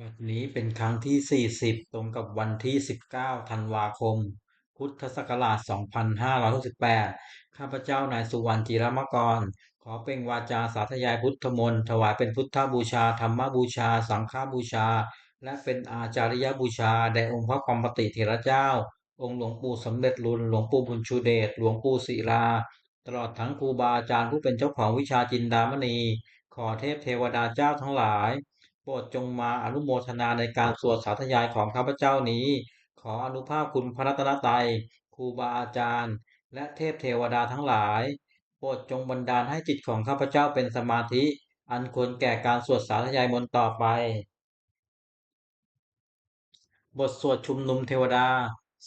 บัดนี้เป็นครั้งที่ 40 ตรงกับวันที่ 19 ธันวาคม พุทธศักราช 2568 ข้าพเจ้านายสุวรรณจิรมกร ขอเปล่งวาจาสาธยายพุทธมนต์ถวายเป็นพุทธบูชา ธรรมบูชา สังฆบูชา และเป็นอาจาริยบูชา แด่องค์พระความปฏิเถระเจ้า องค์หลวงปู่สมเด็จรุนหลวงปู่บุญชูเดช หลวงปู่ศิลา ตลอดทั้งครูบาอาจารย์ผู้เป็นเจ้าของวิชาจินดามณี ขอเทพเทวดาเจ้าทั้งหลาย โปรดจงมาอนุโมทนาในการสวดสาธยายของข้าพเจ้านี้ ขออนุภาพคุณพระรัตนตรัยครูบาอาจารย์ และเทพเทวดาทั้งหลาย โปรดจงบันดาลให้จิตของข้าพเจ้าเป็นสมาธิ อันควรแก่การสวดสาธยายมนต์ต่อไป บทสวดชุมนุมเทวดา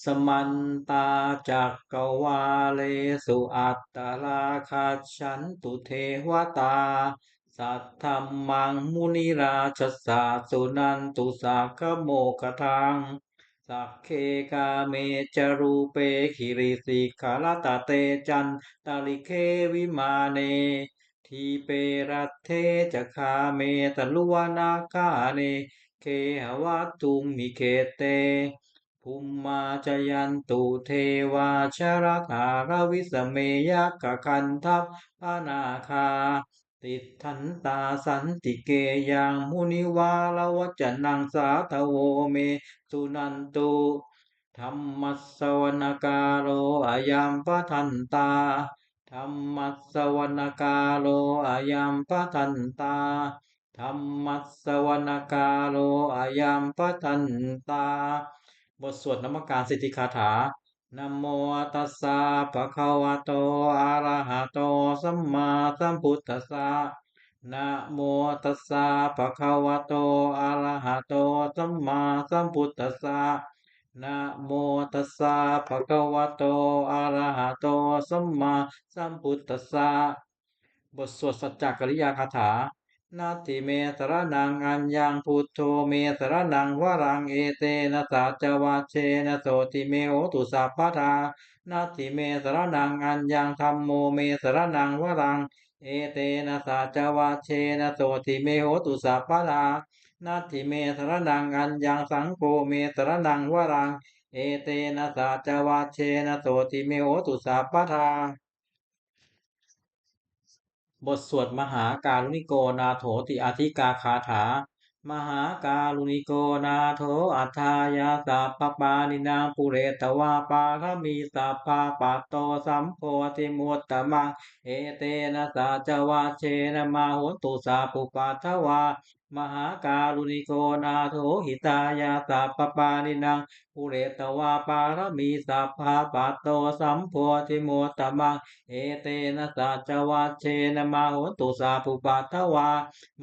สมันตาจักกวาเลสุอัตตราคาชันตุเทวตา สัทธมมังมุนิราชสาสุนันตุสักขโมกทังสักเคกาเมจรูเปคิริสิกขาลตาเตจันตาลิเควิมาเน ทีเปรัตเทจะคาเมตลุวนาคาเน เคหวัตุงมิเคเต ภูมมาจยันตุเทวาชรคารวิสเมยกะคันทัพพนาคา ติทันตาสันติเกยังมุนิวาลวจนังสาทโวเมสุนันตุธรรมัสวนกาโลอายัมปะทันตาธรรมัสวนกาโลอายัมปะทันตาธรรมัสวนกาโลอายัมปะทันตา บทสวดนมัการสิทธิคาถา นะโมตัสสะภะคะวะโต อะระหะโต สัมมาสัมพุทธัสสะนะโมตัสสะภะคะวะโต อะระหะโต สัมมาสัมพุทธัสสะนะโมตัสสะภะคะวะโต อะระหะโต สัมมาสัมพุทธัสสะ บทสวดสัจจกริยาคาถา นาทิเมสรนังอัญญังพุทโธเมสรนังวรังเอเตนะสัจวาเชนะโสติเมโหตุสัพพทานาทิเมสรนังอัญญังธรรมโมเมสรนังวรัง เอเตนะสัจวาเชนะโสติเมโหตุสัพพทานาทิเมสรนังอัญญังสังโฆเมสรนังวรัง เอเตนะสัจวาเชนะโสติเมโหตุสัพพทา บทสวดมหาการุณิโกนาโถติอาธิกาคาถา มหาการุณิโกนาโถอัธายาสัพพปานินาปุเรตวาปาคมีสัพพาปัตโตสัมโพธิมุตตะมังเอเตนะสาจวาเชนะมาหุตุสาปุปัทวา มหาการุณิโกนาโถหิตายาสัพปานินางปุเรตวาปารมีสัพพาปัตโตสัมโพธิมุตตะมัง เอเตนะสัจวัชเชนะมาโหตุสาภุปัตถวา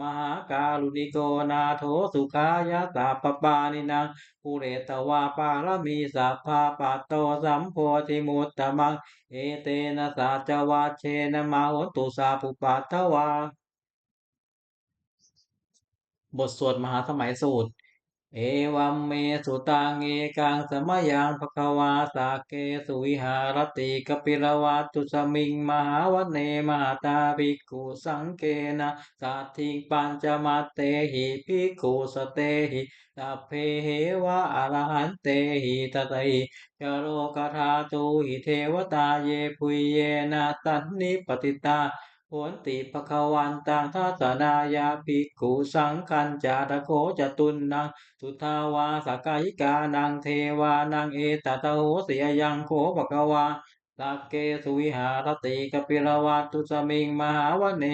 มหาการุณิโกนาโถสุขายาสัพปานินังปุเรตวาปารมีสัพพาปัตโตสัมโพธิมุตตะมัง เอเตนะสัจวัชเชนะมาโหตุสาภุปัตถวา บทสวดมหาสมัยสูตร เอวัมเมสุตังเอกังสมยังภควาสาเกสุวิหารติกปิรวัตุสมิงมหาวันเนมหาตาภิกขุสังเกนะสัตถิปัญจมัตเตหิภิกขุสเตหิสัพเพเหวะอรหันเตหิตตหิจโรกธาตุหิเทวตาเยปุยเยนะตันนิปติตา หนติภควันตังทัสนายาภิกขุสังคัญจาตโคจตุนนางสุทาวาสกายิกานังเทวานังเอตตะโหเสียยังโคภควาตักเกสุวิหารติกปิรวัตุสมิงมหาวันเน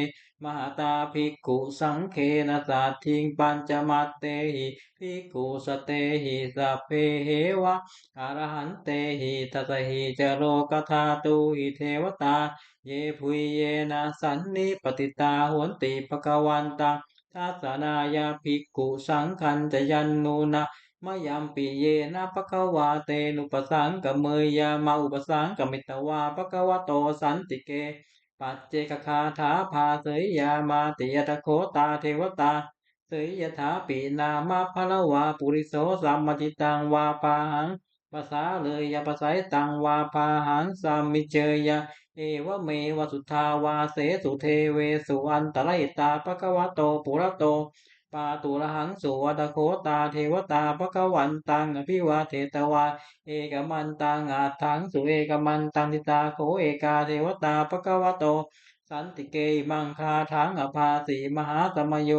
มหาตาภิกขุสังเคนะสัตถิงปัญจมัตเตหิภิกขุสเตหิสัพเพเหวะอรหันเตหิทัสหิจโรกธาตุหิเทวตา เยภุยเยนะสันนิปติตาโหนติภควันตังทัสนายาภิกขุสังคันจะยันนูนะมยัมปิเยนะปะคะวาเตนุปสังกเมยยามาอุปสังกมิตวาปะคะวะโตสันติเก ปัจเจกคาถาภาเสยยามาติยตะโคตาเทวตาเสยยถาปีนามาพะละวาปุริโสสัมมติตังวาปาหังภาษาเลยยาภาษาตังวาปาหังสัมมิเจยะเอวเมวสุทธาวาเสสุเทเวสุอันตรายตาปะกวะโตปุระโต ปาตุระหังสุวัตโคตาเทวตาภควันตังอภิวาเทตวา เอกมันตังอาทังสุเอกมันตังทิตาโคเอกาเทวตาภควโต สันติเกมังคาทังอภาสีมหาสมโย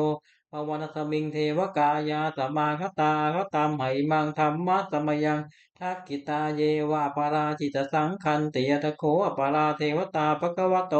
ภวนสมิงเทวกายาสมาคตาคตามไหมังธรรมะสมยังทักกิตาเยวะปาราจิตสังคันติยตโคอปาราเทวตาภควโต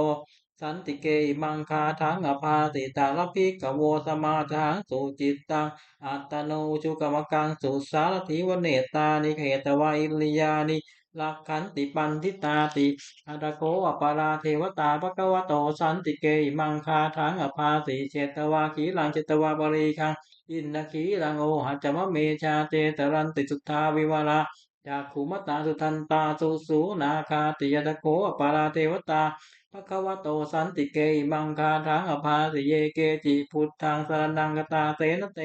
สันติเกมังคาทังอภาสิตาลพิกโวสมาทังสุจิตตังอัตโนจุกรรมกังสุสารถิวเนตานิเขตวาอิริยานิลักขันติปันทิตาติอัตโกอปาราเทวตาภควโตสันติเกมังคาทังอภาสิเจตวาขีลังเจตวาบริคังอินนขีลังโอหัจมะเมชาเจตรันติสุทธาวิวารา จากขุมตาสุทันตาสุสูนาคาติยตโกปาราเทวตาภควโตสันติเกมังคาทังอภาสิเยเกจิพุทธังสรนังกตาเตนะเต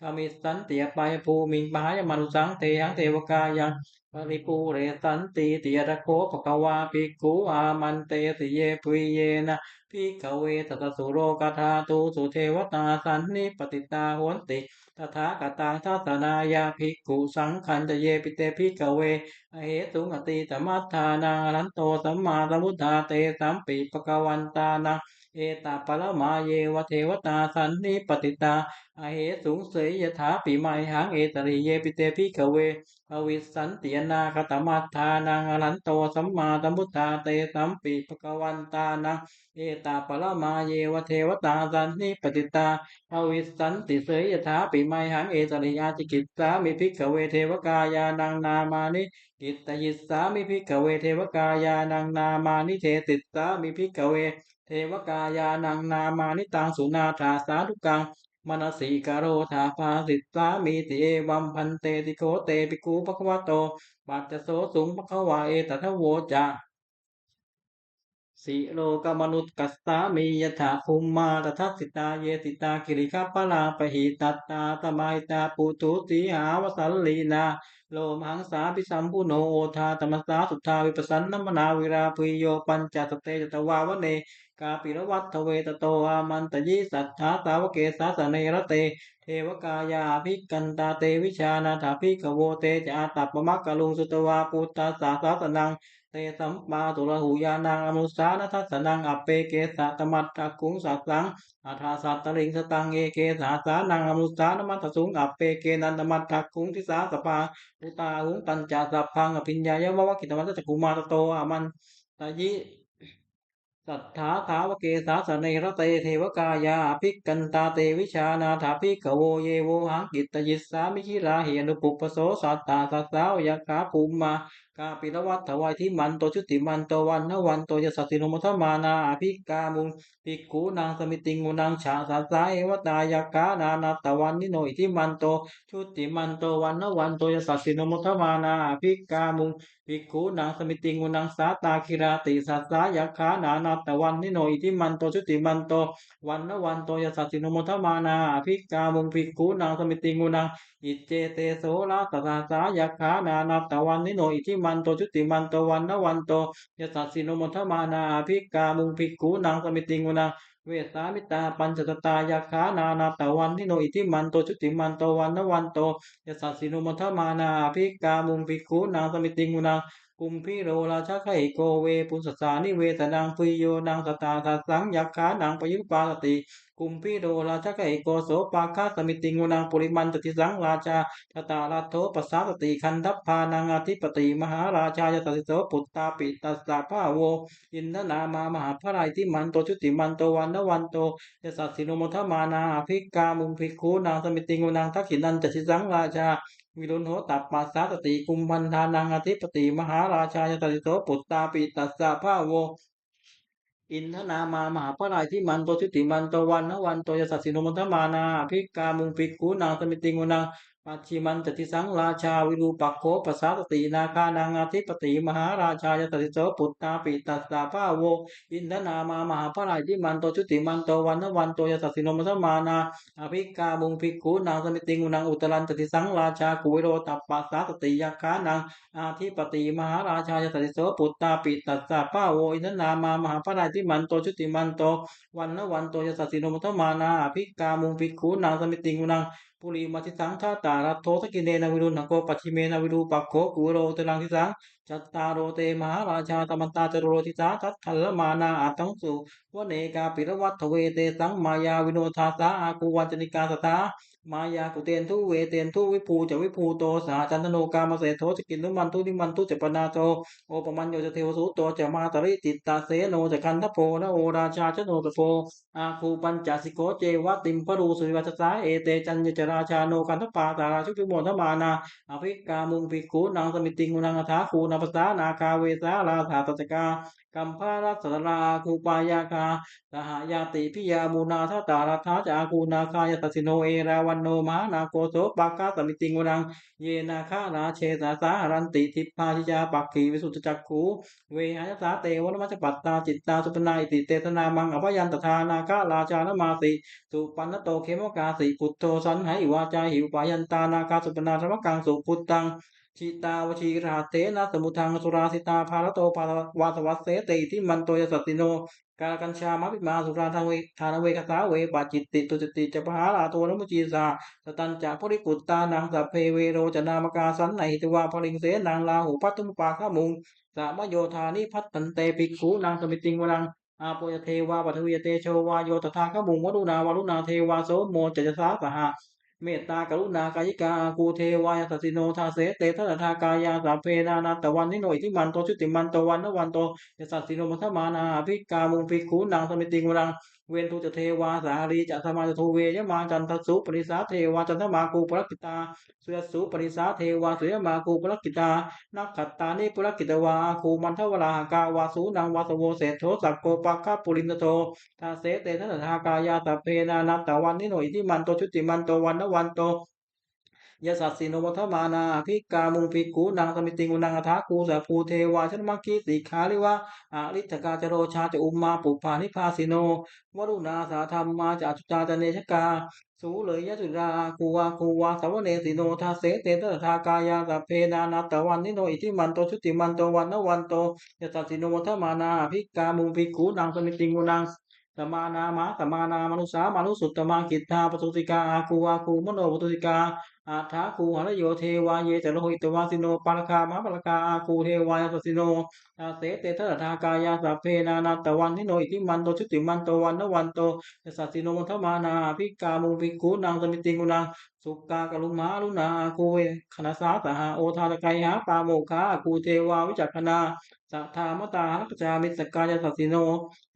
กามิสันติยปายภูมิงปายมนุสังเตหังเทวกายังปริปูเรสันติติยตโคภควาภิกขุอามันเตสิเยปุยเยนะพิกเวตตสุโรกธาตุสุเทวตาสันนิปติตาโหนติ ตถาคตังทัสนายาภิกขุสังขันจะเยปิเตภิกเวอเหตุงอติตมัฏฐานารันโตสัมมาสัมพุทธาเตสัมปิปกวันตานา เอตาปะละมาเยวเทวตาสันนิปติตาอเหสุงเสยยถาปิไมหังเอตริเยปิเตพิกเวอวิสันติยนาคตมัฏฐานังอรันโตสัมมาสัมพุทธาเตสัมปิปกวันตานังเอตาปะละมาเยวเทวตาสันนิปติตาอวิสันติเสยยถาปิไมหังเอตริยาจิกิตสามิพิกเวเทวกายานังนามานิกิตตยิสามิพิกเวเทวกายานังนามานิเทติสามิพิกเว เทวกายานังนามานิตังสุนาถาสาธุกังมนสีกโรธาภาสิตสามีติเอวัมพันเตติโคเตปิกูภควโต ปัจจโสสุงภควาเอตทะโวจา สิโลกมนุษย์กัสสามียถาภูมมาตทัสิตาเยติตากิริคาปลาปหิตัตตาตมายตาปุตุติหาวสัลลีนา โลมหังสาพิสัมพุโนโอทาธรรมสาสุทธาวิปัสสันนมนาวิราปุยโยปัญจสเตจตวาวเนกาปิรวัตทเวตโตอามันตยิสัทธาสาวเกสาสเนรเต เทวกายาภิกันตาเตวิชานาถาภิกขโวเตจาตัปปมักกะลุงสุตวาปุตตาสาสาสนัง เตสัมมาตุระหูยานังอนุสานัทัสนังอัปเปเกสะตมัตตะกุงสัสสังอาทาสัตตลิงสตังเอเกสาสานังอนุสานมัตสุงอัปเปเกนันตมัตตะกุงทิสาสปาอุตาหุงตัญจาสัพพังอภิญญายะวะวะกิตวัตจักกุมารโตอามันตยิสัทธาขาวเกสาสเนรเตเทวกายาภิกกันตาเตวิชานาถาภิกขโวเยโวหังกิตยิสสามิชิราเหนุปุปโสสัตตาสัสสาวยาขาภูมิมา กาปิรวัตถวายที่มันโตชุติมันโตวันนวันโตยสัสสิโนมัทมานาอภิกามุงภิกขุนางสมิติงูนางฉาสัสสาเอวตายากานานาตวันนิโนอิทิมันโตชุติมันโตวันนวันโตยสัสสิโนมัทมานาอภิกามุงภิกขุนางสมิติงูนางสาตาคิราติสัสสายาขานานาตวันนิโนอิทิมันโตชุติมันโตวันนวันโตยสัสสิโนมัทมานาอภิกามุงภิกขุนางสมิติงูนาง อิเจเตโสลาตตาสายาขานานาตวันนิโนอิทิมันโตชุติมันโตวันนวันโตยสัสสิโนมทมานาภิกามุงภิกขุนางสมิติงุนางเวสามิตาปัญจตตายาขานานาตวันนิโนอิทิมันโตชุติมันโตวันนวันโตยสัสสิโนมทมานาภิกามุงภิกขุนางสมิติงุนาง กุมพิโรราชะไขโกเวปุสสานิเวตนางปุยโยนางสตาทัสสังยักขานางปยุปาสติ กุมพิโรราชะไขโกโสปาคาสมิติงุนางปุริมันตติสังราชาตตาลัทโทปัสสาสติคันทัพพานางอธิปติมหาราชายตติโสปุตตาปิตัสสะภาโว อินทนามามหาพระไรที่มันโตชุติมันโตวันนวันโตยสัสสิโนมทมานาภิกามุงภิกขุนางสมิติงุนางทักขินันจติสังราชา วิรุณโหตัปปัสสาสติกุมพันธานังอธิปติมหาราชายตติโสปุตตาปิตัสสะภาโว อินทนามามหาพระรายที่มันโตชิติมันโตวันนวันโตยสัสสินมัทมานาภิกามุงภิกขุนางสมิติงุนาง ปัจฉิมันจติสังราชาวิรูปักโขปัสสาสตินาคานังอธิปติมหาราชายตติโสปุตตาปิตัสสะภาโว อินทนามามหาพระราชิมันโตชุติมันโตวันนวันโตยสัสสิโนมัสมานาอภิกาบุงภิกขุนางสมิติงุนังอุตรันจติสังราชากุวิโรตัปปัสสาสติยาคานังอาทิปติมหาราชายตติโสปุตตาปิตัสสะภาโว อินทนามามหาพระราชิมันโตชุติมันโตวันนวันโตยสัสสิโนมัสมานาอภิกาบุงภิกขุนางสมิติงุนัง ปุริมาทิสังฆาตารัตโทสกินเนนวิรุณังโกปัจฉิเมนวิรูปักโขกุโรตรังทิสังจัตตารโรเตมหาราชาตมันตาจโรทิสาทัตทัลมานาอัตตังสุวเนกาปิรวัตเวเตสังมายาวิโนทาสาอากูวัจนิกาสตา มายากุเตนทุเวเตนทุวิภูจะวิภูโตสาจันตโนกามเสโทสกินนุมันทุนิมันทุจปนาโตโอปมัญโยจะเทวสุโตจะมาตริจิตตาเสโนจะคันทโพนะโอราชาชโนตโพอาคูปัญจสิโกเจวะติมปรูสุริวัชสาเอเตจันยจราชาโนกันทปาตาราชุติโมทมานาอภิกามุงภิกขุนางสมิติงุนังอัฐาคูนาภาษานาคาเวสาลาถาตจกากัมภารัสสราคูปายาคาสหายาติพิยามูนาทตารัฐาจาคูนาคายตสิโนเอราวันโนมานาโกโสปากาสมิติงุนัง เยนาคาราเชสาสารันติทิพาชิยาปักขีวิสุทธจักขูเวหายสาเตวรมัจปัตตาจิตตาสุปนาอิติเตตนามังอภยันตทานาคาราชานมาติสุปันนโตเขมกาสิพุทโธสันไหวาจาหิวปายันตานาคาสุปนาธรรมกังสุพุทธัง ชิตาวชีราเตนะสมุทังสุราสิตาภารโตปาวาสวัสเสติที่มันโตยสัตติโนกาลกัญชามาปิมาสุราทางเวทานเวคสาเวปาจิตติตุจติจะปาลาโตนมุจีสาสตันจากพริกุตตานังสัพเพเวโรจนามกาสันไหนติวาพลิงเสนางลาหูพัตตุมปาขมุงสามโยธานิพัตตันเตปิกขุนางสมิติงวรังอาโปยเทวาปัทวียเตโชวาโยตถาขบุงวรุณาวรุณาเทวาโสโมจจสาสหะ เมตตากรุณากายิกาอาคูเทวายสัสสิโนทาเสเตทัตถากายาสัพเพนานาตวันนิโนอิทิมันโตชุติมันโตวันนวันโตยสัสสิโนมัทมานาภิกามุงภิกขุนังสมิติงวรัง เวนทุจเทวาสารีจะสมาจโทเวยมาจันทสุปริสาเทวาจันทมากูปรักกิตาเสือสุปริสาเทวาเสือมากูปรักกิตานักขัตตานิปุรกิตวาคูมันทวราหกาวาสูนังวาสโวเศโทสักโกปักขปุรินโตทาเสเตนัตถากายาตเพนานัตตวันนิโนอิทิมันโตชุติมันโตวันนวันโต ยสัสสิโนวัฏมานาภิกามุงภิกขุนางสมิติงุนังอัฏฐาคูสะภูเทวาชนมัคคีสิกขาลิวะอาริตกาจโรชาจะอุมมาปุปานิพาสิโนวรุณาสาธรรมมาจาจุตาจเนชกาสูเลยยะจุราคูวาคูวาสวเนสิโนทาเสเตตถากายาสเพนานาตวันนิโนอิทิมันโตชุติมันโตวันนวันโตยสัสสิโนวัฏมานาภิกามุงภิกขุนางสมิติงุนังสมานามาสมานา มนุสามนุสุตตมากิตตาปตุติกาอาคูอาคูมโนปตุติกา อาถาคูหรโยเทวาเยจโลหิตวาสิโนปาลคามาปาลคาอาคูเทวายาสสิโนอาเสเตทะทากายาสัพเพนานาตวันนิโนอิทิมันโตชุติมันโตวันนวันโตยสัสสิโนมัทมานาภิกามุภิกขุนางสมิติงุนังสุกากลุมาลุนาอาคูเวคณสาสหาโอทาตกายหาปาโมคาอาคูเทวาวิจักขณา สัทธามตาหักจามิสกายาสัสสิโน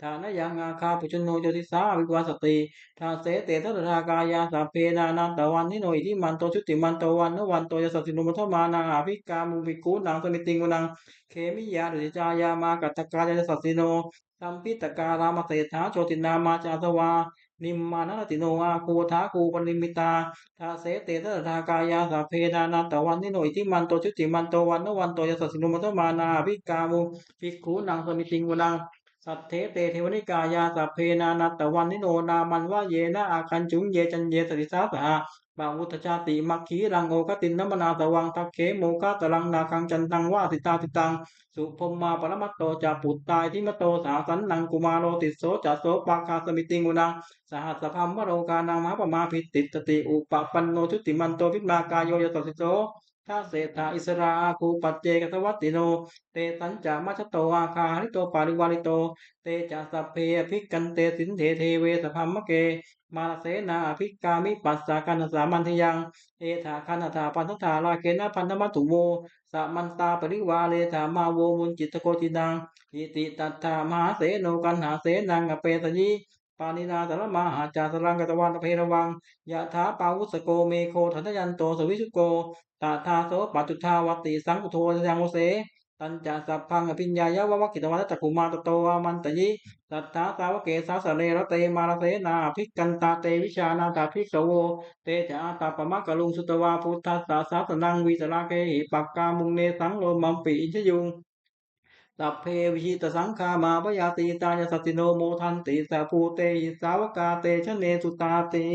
ฐานยังอาคาปุชโนโยติสาวิวาสติทาเสเตทะทากายาสัพเพนานาตวันนิโนอิทิมันโตชุติมันโตวันนวันโตยสัสสิโนมัทมานาอภิกามุภิกขุนางสมิติงุนังเขมิยาดุจจายามากัตกายาสัสสิโนสัมปิตการามเศรษฐาโชตินามาจาสวา นิมมานรติโนอาคูทาคูปนิมิตาทาเสเตทะทากายาสะเพนานาตวันนิโนอิทิมันโตชุติมันโตวันนวันโตยสสสินุมัตมานาภิกามุภิกขุนางสมิติงุนัง สัทเทเตเทวนิกายาสัพเพนานัตตวันนิโนนามันว่าเยนะอาคันจุงเยจันเยสติสาสหะบาวุตชาติมัคคีรังโอกตินนมนาสวังทักเขโมกาตลังนาคังจันตังว่าติตาติตัง สุพมมาปรมัตโตจาปุตตายทิมโตสาสันนังกุมารโรติโสจัสโสปากาสมิติงุนังสหัสสพัมมโรกานังมหาปมาพิติตติอุปปันโนทุติมันโตพิมากายโยยตติโส ถ้าเศรษฐาอิสราคูปัจเจกตวัตติโน เตสัญจามัชโตอาคาหิโตปาริวาริโต เตจะสัพเพภิกันเตสินเทเทเวสพัมมะเก มาเสนาภิกามิปัสสากันสามันทยัง เอถาคันธาปันทธาลาเกนะพันธมัตุโวสมันตาปริวาเลธามาโวมุนจิตโกตินังอิติตัตถามหาเสโนกันหาเสนังอเปตยี ปานินาสารมาหาจาสรังกตวันอเพระวังยะถาปาวุสโกเมโคทันยันโตสวิชุโกตาทาโสปัจจุทาวติสังกุโทยังโมเสตัญจสัพพังอภิญญายะววะกิตวันจักขุมาตโตวามันตยิสัทธาสาวเกสาสเรรเตมาราเสนาภิกกันตาเตวิชานาตาภิกขโว เตจาตาปมะกะลุงสุตวาพุทธัสสะสาสนังวิสราเกหิปักกามุงเนสังโลมัมปิอินชยุง ตัพเพวิชิตสังขามาปยาตีตายสัตติโนโมทันติสาภูเตหิสาวกาเตชะเนสุตาติ